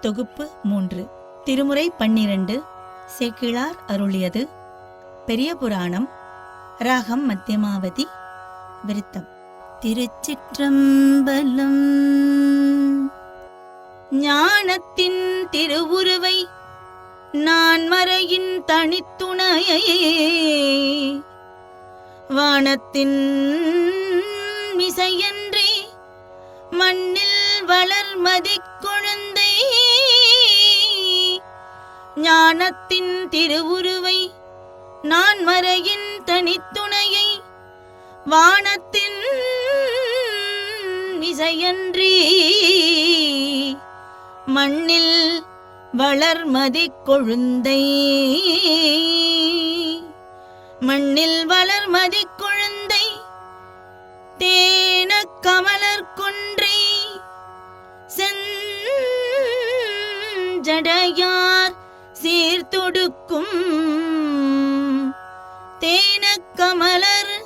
தொகுப்பு மூன்று. திருமுறை பன்னிரண்டு. சேக்கிழார் அருளியது. பெரிய புராணம். ராகம் மத்தியமாவதி. விருத்தம். திருச்சிற்றம்பலம். ஞானத்தின் திருவுருவை நான் மறையின் தனித்துணையே வானத்தின் மிசையன்றி மண்ணில் வளர்மதி குழந்தை ஞானத்தின் திருவுருவை நான் மறையின் தனித்துணையை வானத்தின் இசையன்றி மண்ணில் வளர்மதி கொழுந்தை. மண்ணில் வளர்மதி கொழுந்தை தேன கமலர் கொன்றை. செஞ்சடையார் சீர்தொடுக்கும். தேனக்கமலர்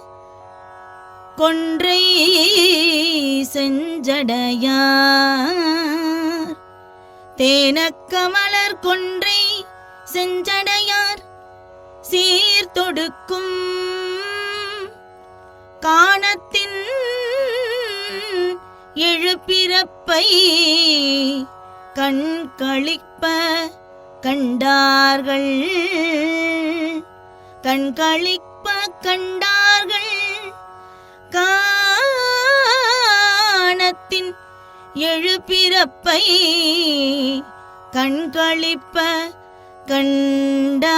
கொன்றை செஞ்சடையார். தேனக்கமலர் கொன்றை செஞ்சடையார். சீர்தொடுக்கும். காணத்தின் எழுப்பிறப்பை கண் களிப்ப கண்டார்கள். கண்களிப்ப கண்டார்கள். காணத்தின் எழுப்பிறப்பை கண்களிப்ப கண்ட